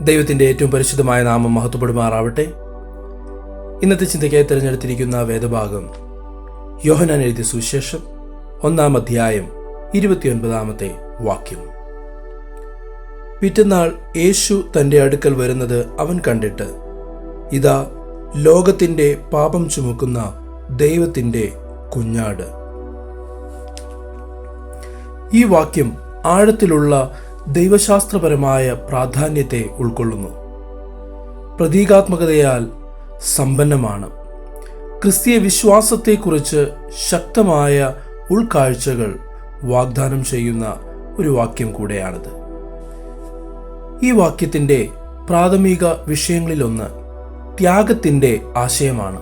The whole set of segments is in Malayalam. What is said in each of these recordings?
ദൈവത്തിന്റെ ഏറ്റവും പരിശുദ്ധമായ നാമം മഹത്വപ്പെടുമാറാവട്ടെ. ഇന്നത്തെ ചിന്തയ്ക്കായി തിരഞ്ഞെടുത്തിരിക്കുന്ന വേദഭാഗം യോഹനാൻ എഴുതിയ സുവിശേഷം ഒന്നാം അധ്യായം ഇരുപത്തിയൊൻപതാമത്തെ വാക്യം. പിറ്റന്നാൾ യേശു തന്റെ അടുക്കൽ വരുന്നത് അവൻ കണ്ടിട്ട് ഇതാ ലോകത്തിന്റെ പാപം ചുമക്കുന്ന ദൈവത്തിന്റെ കുഞ്ഞാട്. ഈ വാക്യം ആഴത്തിലുള്ള ദൈവശാസ്ത്രപരമായ പ്രാധാന്യത്തെ ഉൾക്കൊള്ളുന്നു. പ്രതീകാത്മകതയാൽ സമ്പന്നമാണ്. ക്രിസ്തീയ വിശ്വാസത്തെക്കുറിച്ച് ശക്തമായ ഉൾക്കാഴ്ചകൾ വാഗ്ദാനം ചെയ്യുന്ന ഒരു വാക്യം കൂടെയാണിത്. ഈ വാക്യത്തിന്റെ പ്രാഥമിക വിഷയങ്ങളിലൊന്ന് ത്യാഗത്തിന്റെ ആശയമാണ്.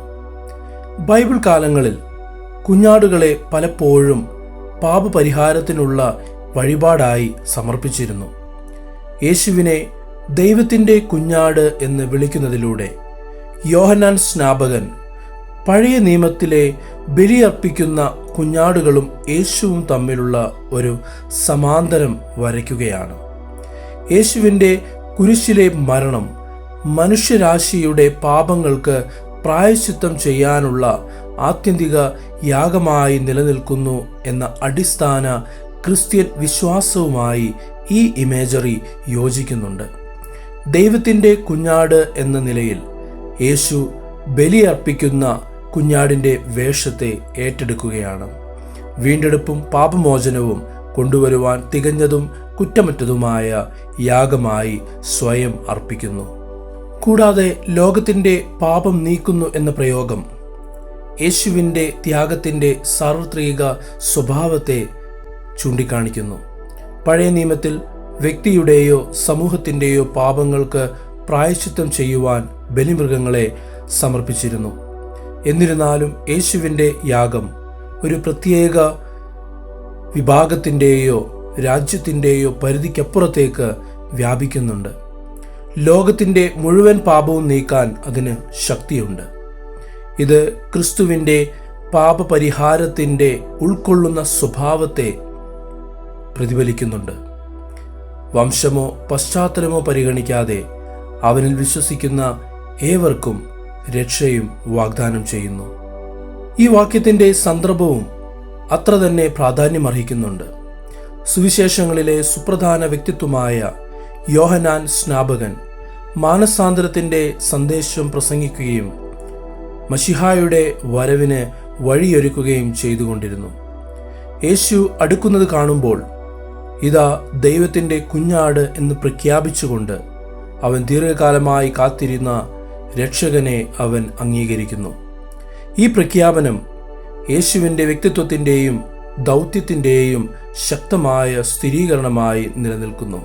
ബൈബിൾ കാലങ്ങളിൽ കുഞ്ഞാടുകളെ പലപ്പോഴും പാപപരിഹാരത്തിനുള്ള വഴിപാടായി സമർപ്പിച്ചിരുന്നു. യേശുവിനെ ദൈവത്തിന്റെ കുഞ്ഞാട് എന്ന് വിളിക്കുന്നതിലൂടെ യോഹനാൻ സ്നാപകൻ പഴയ നിയമത്തിലെ ബലിയർപ്പിക്കുന്ന കുഞ്ഞാടുകളും യേശുവും തമ്മിലുള്ള ഒരു സമാന്തരം വരയ്ക്കുകയാണ്. യേശുവിന്റെ കുരിശിലെ മരണം മനുഷ്യരാശിയുടെ പാപങ്ങൾക്ക് പ്രായശ്ചിത്തം ചെയ്യാനുള്ള ആത്യന്തിക യാഗമായി നിലനിൽക്കുന്നു എന്ന അടിസ്ഥാന ക്രിസ്ത്യൻ വിശ്വാസവുമായി ഈ ഇമേജറി യോജിക്കുന്നുണ്ട്. ദൈവത്തിന്റെ കുഞ്ഞാട് എന്ന നിലയിൽ യേശു ബലിയർപ്പിക്കുന്ന കുഞ്ഞാടിന്റെ വേഷത്തെ ഏറ്റെടുക്കുകയാണ്. വീണ്ടെടുപ്പും പാപമോചനവും കൊണ്ടുവരുവാൻ തികഞ്ഞതും കുറ്റമറ്റതുമായ യാഗമായി സ്വയം അർപ്പിക്കുന്നു. കൂടാതെ ലോകത്തിന്റെ പാപം നീക്കുന്നു എന്ന പ്രയോഗം യേശുവിന്റെ ത്യാഗത്തിന്റെ സാർവത്രിക സ്വഭാവത്തെ ചൂണ്ടിക്കാണിക്കുന്നു. പഴയ നിയമത്തിൽ വ്യക്തിയുടെയോ സമൂഹത്തിന്റെയോ പാപങ്ങൾക്ക് പ്രായശ്ചിത്തം ചെയ്യുവാൻ ബലിമൃഗങ്ങളെ സമർപ്പിച്ചിരുന്നു. എന്നിരുന്നാലും യേശുവിന്റെ യാഗം ഒരു പ്രത്യേക വിഭാഗത്തിന്റെയോ രാജ്യത്തിന്റെയോ പരിധിക്കപ്പുറത്തേക്ക് വ്യാപിക്കുന്നുണ്ട്. ലോകത്തിന്റെ മുഴുവൻ പാപവും നീക്കാൻ അതിന് ശക്തിയുണ്ട്. ഇത് ക്രിസ്തുവിന്റെ പാപപരിഹാരത്തിന്റെ ഉൾക്കൊള്ളുന്ന സ്വഭാവത്തെ പ്രതിഫലിക്കുന്നുണ്ട്. വംശമോ പശ്ചാത്തലമോ പരിഗണിക്കാതെ അവനിൽ വിശ്വസിക്കുന്ന ഏവർക്കും രക്ഷയും വാഗ്ദാനം ചെയ്യുന്നു. ഈ വാക്യത്തിന്റെ സന്ദർഭവും അത്ര തന്നെ പ്രാധാന്യമർഹിക്കുന്നുണ്ട് സുവിശേഷങ്ങളിലെ സുപ്രധാന വ്യക്തിത്വമായ യോഹനാൻ സ്നാപകൻ മാനസാന്തരത്തിന്റെ സന്ദേശം പ്രസംഗിക്കുകയും മഷിഹായുടെ വരവിന് വഴിയൊരുക്കുകയും ചെയ്തുകൊണ്ടിരുന്നു. യേശു അടുക്കുന്നത് കാണുമ്പോൾ ഇതാ ദൈവത്തിന്റെ കുഞ്ഞാട് എന്ന് പ്രഖ്യാപിച്ചുകൊണ്ട് അവൻ ദീർഘകാലമായി കാത്തിരുന്ന രക്ഷകനെ അവൻ അംഗീകരിക്കുന്നു. ഈ പ്രഖ്യാപനം യേശുവിന്റെ വ്യക്തിത്വത്തിന്റെയും ദൗത്യത്തിന്റെയും ശക്തമായ സ്ഥിരീകരണമായി നിലനിൽക്കുന്നു.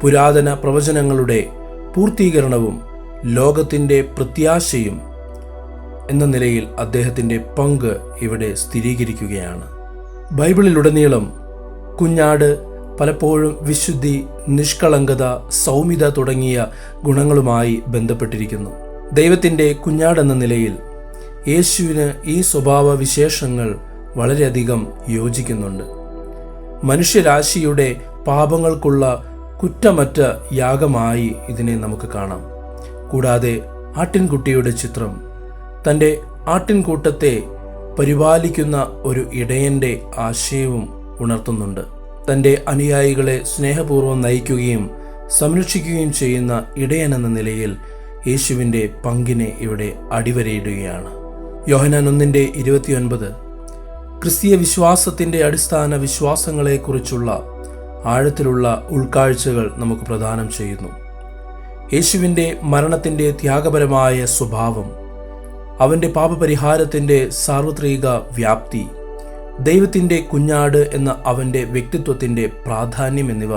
പുരാതന പ്രവചനങ്ങളുടെ പൂർത്തീകരണവും ലോകത്തിന്റെ പ്രത്യാശയും എന്ന നിലയിൽ അദ്ദേഹത്തിന്റെ പങ്ക് ഇവിടെ സ്ഥിരീകരിക്കുകയാണ്. ബൈബിളിലുടനീളം കുഞ്ഞാട് പലപ്പോഴും വിശുദ്ധി നിഷ്കളങ്കത സൗമ്യത തുടങ്ങിയ ഗുണങ്ങളുമായി ബന്ധപ്പെട്ടിരിക്കുന്നു. ദൈവത്തിന്റെ കുഞ്ഞാടെന്ന നിലയിൽ യേശുവിന് ഈ സ്വഭാവ വിശേഷങ്ങൾ വളരെയധികം യോജിക്കുന്നുണ്ട്. മനുഷ്യരാശിയുടെ പാപങ്ങൾക്കുള്ള കുറ്റമറ്റ യാഗമായി ഇതിനെ നമുക്ക് കാണാം. കൂടാതെ ആട്ടിൻകുട്ടിയുടെ ചിത്രം തന്റെ ആട്ടിൻകൂട്ടത്തെ പരിപാലിക്കുന്ന ഒരു ഇടയന്റെ ആശയവും ഉണർത്തുന്നുണ്ട്. തന്റെ അനുയായികളെ സ്നേഹപൂർവം നയിക്കുകയും സംരക്ഷിക്കുകയും ചെയ്യുന്ന ഇടയൻ എന്ന നിലയിൽ യേശുവിന്റെ പങ്കിനെ ഇവിടെ അടിവരയിടുകയാണ്. യോഹനാൻ ഒന്നിന്റെ ഇരുപത്തിയൊൻപത്. ക്രിസ്തീയ വിശ്വാസത്തിന്റെ അടിസ്ഥാന വിശ്വാസങ്ങളെക്കുറിച്ചുള്ള ആഴത്തിലുള്ള ഉൾക്കാഴ്ചകൾ നമുക്ക് പ്രദാനം ചെയ്യുന്നു. യേശുവിന്റെ മരണത്തിന്റെ ത്യാഗപരമായ സ്വഭാവം അവന്റെ പാപപരിഹാരത്തിന്റെ സാർവത്രിക വ്യാപ്തി ദൈവത്തിന്റെ കുഞ്ഞാട് എന്ന അവന്റെ വ്യക്തിത്വത്തിന്റെ പ്രാധാന്യം എന്നിവ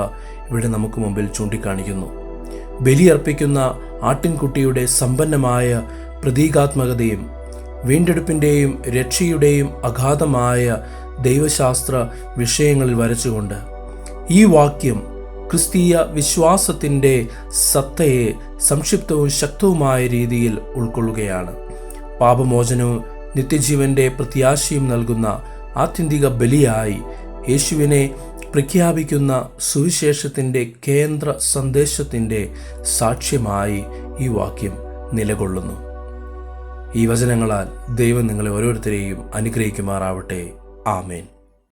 ഇവിടെ നമുക്ക് മുമ്പിൽ ചൂണ്ടിക്കാണിക്കുന്നു. ബലിയർപ്പിക്കുന്ന ആട്ടിൻകുട്ടിയുടെ സമ്പന്നമായ പ്രതീകാത്മകതയും വീണ്ടെടുപ്പിന്റെയും രക്ഷയുടെയും അഗാധമായ ദൈവശാസ്ത്ര വിഷയങ്ങളിൽ വരച്ചുകൊണ്ട് ഈ വാക്യം ക്രിസ്തീയ വിശ്വാസത്തിന്റെ സത്തയെ സംക്ഷിപ്തവും ശക്തവുമായ രീതിയിൽ ഉൾക്കൊള്ളുകയാണ്. പാപമോചനവും നിത്യജീവന്റെ പ്രത്യാശയും നൽകുന്ന ആത്യന്തിക ബലിയായി യേശുവിനെ പ്രഖ്യാപിക്കുന്ന സുവിശേഷത്തിന്റെ കേന്ദ്ര സന്ദേശത്തിന്റെ സാക്ഷ്യമായി ഈ വാക്യം നിലകൊള്ളുന്നു. ഈ വചനങ്ങളാൽ ദൈവം നിങ്ങളെ ഓരോരുത്തരെയും അനുഗ്രഹിക്കുമാറാവട്ടെ. ആമേൻ.